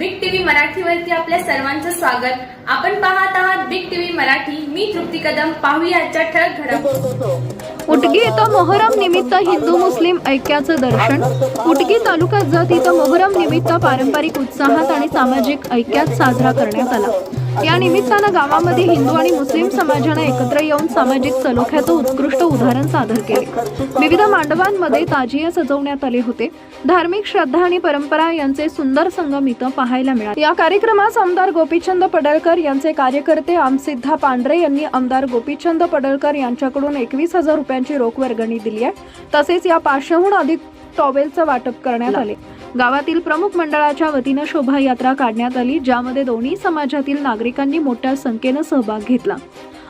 मराठीवरती आपल्या सर्वांचं स्वागत. आपण पाहत आहात बिग टीव्ही मराठी. मी तृप्ती कदम. पाहूया ठळक घडामोडी. उटगी इथं मोहरम निमित्त हिंदू मुस्लिम ऐक्याचं दर्शन. उटगी तालुक्यात जात इथं मोहरम निमित्त पारंपरिक उत्साहात आणि सामाजिक ऐक्यात साजरा करण्यात आला. या निमित्तानं गावामध्ये हिंदू आणि मुस्लिम समाजानं एकत्र येऊन सामाजिक सलोख्याचं उत्कृष्ट उदाहरण सादर केले. विविध मांडवांमध्ये ताजिया सजवण्यात आले होते. धार्मिक श्रद्धा आणि परंपरा यांचे सुंदर संगम इथं पाहायला मिळाले. या कार्यक्रमास आमदार गोपीचंद पडळकर यांचे कार्यकर्ते आमसिद्धा पांढरे यांनी आमदार गोपीचंद पडळकर यांच्याकडून एकवीस हजार रुपयांची रोख वर्गणी दिली आहे. तसेच या पाचशेहून अधिक टॉवेलचं वाटप करण्यात आले. गावातील प्रमुख मंडळाच्या वतीनं शोभायात्रा काढण्यात आली ज्यामध्ये दोन्ही समाजातील नागरिकांनी मोठ्या संख्येनं सहभाग घेतला.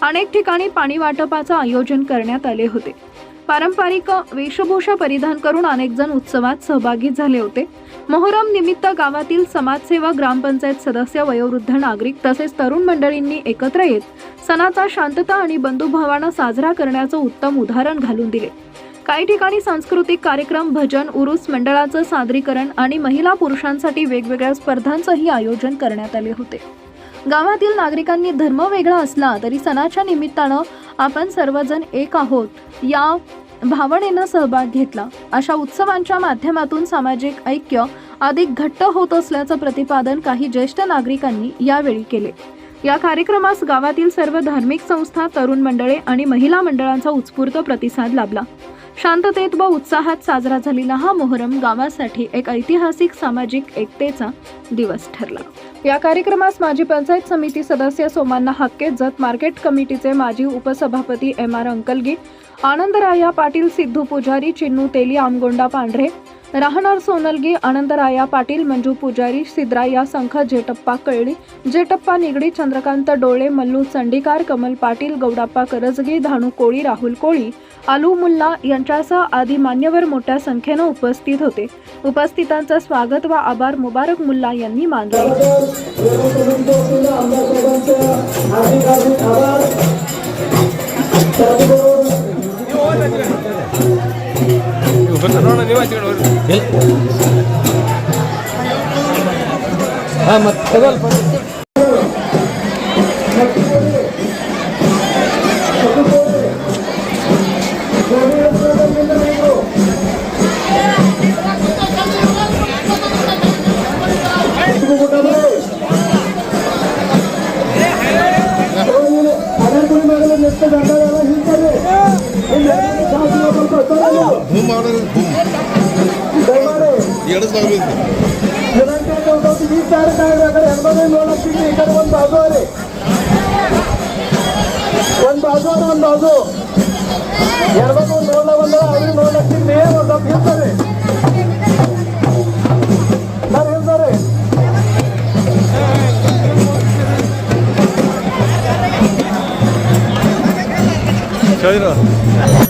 अनेक ठिकाणी पाणी वाटपाचं आयोजन करण्यात आले होते. पारंपरिक वेशभूषा परिधान करून अनेक जण उत्सवात सहभागी झाले होते. मोहरम निमित्त गावातील समाजसेवा ग्रामपंचायत सदस्य वयोवृद्ध नागरिक तसेच तरुण मंडळींनी एकत्र येत सणाचा शांतता आणि बंधुभावानं साजरा करण्याचं उत्तम उदाहरण घालून दिले. काही ठिकाणी सांस्कृतिक कार्यक्रम भजन उरुस मंडळाचं सादरीकरण आणि महिला पुरुषांसाठी वेगवेगळ्या स्पर्धांचंही आयोजन करण्यात आले होते. गावातील नागरिकांनी धर्म वेगळा असला तरी सणाच्या निमित्तानं आपण सर्वजण एक आहोत या भावनेनं सहभाग घेतला. अशा उत्सवांच्या माध्यमातून सामाजिक ऐक्य अधिक घट्ट होत असल्याचं प्रतिपादन काही ज्येष्ठ नागरिकांनी यावेळी केले. या कार्यक्रमास गावातील सर्व धार्मिक संस्था तरुण मंडळे आणि महिला मंडळांचा उत्स्फूर्त प्रतिसाद लाभला. शांततेत व उत्साहात साजरा झालेला हा मोहरम गावासाठी एक ऐतिहासिक सामाजिक एकतेचा दिवस ठरला. या कार्यक्रमास माजी पंचायत समिती सदस्य सोमान्ना हक्के जत मार्केट कमिटीचे माजी उपसभापती एम आर अंकलगी आनंदराया पाटील सिद्धू पुजारी चिन्नू तेली आमगोंडा पांढरे राहणार सोनलगी आनंदराया पाटील मंजू पुजारी सिद्राया संख जेटप्पा कळली जेटप्पा निगडी चंद्रकांत डोळे मल्लू चंडीकार कमल पाटील गौडाप्पा करजगी धानू कोळी राहुल कोळी आलू मुल्ला यांच्यासह आदी मान्यवर मोठ्या संख्येनं उपस्थित होते. उपस्थितांचं स्वागत व आभार मुबारक मुल्ला यांनी मानले. भूम आवडेल भूम एडच लागली होती ಸಾವಿರ ಸಾವಿರ ಆ ಕಡೆ ಎಂಬತ್ತೈದು ಲೋನ್ ಹಾಕ್ತಿದ್ವಿ ಈ ಕಡೆ ಒಂದು ಬಾಜು ರೀ ಒಂದು ಬಾಜು ಅದ ಒಂದು ಬಾಜು ಎಂಬತ್ತು ಒಂದು ಲೋನ್ ಒಂದು ಅವ್ರಿಗೆ ಲೋನ್ ಹಾಕ್ತಿದ್ವಿ ಒಂದು ಸ್ವಲ್ಪ ಇರ್ತಾರೆ ಸರ್ ಇರ್ತಾರೆ ಹೇಳಿರ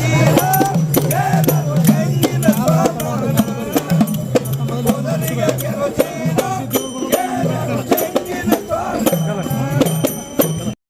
Thank you.